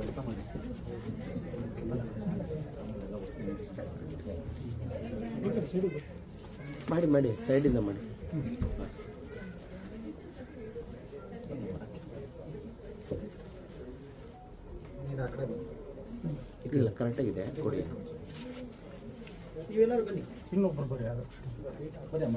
ಕೆಲಸ ಮಾಡಿ. ಮಾಡಿ ಮಾಡಿ ಸೈಡಿಂದ ಮಾಡಿ. ಇಲ್ಲ ಕರೆಕ್ಟಾಗಿದೆ ಕೊಡಿ. ನೀವೆಲ್ಲರೂ ಬನ್ನಿ. ಇನ್ನೊಬ್ಬರು ಬರೀ ಯಾರು? ಬರೀ ಅಮ್ಮ.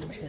ನಿಮಿಷ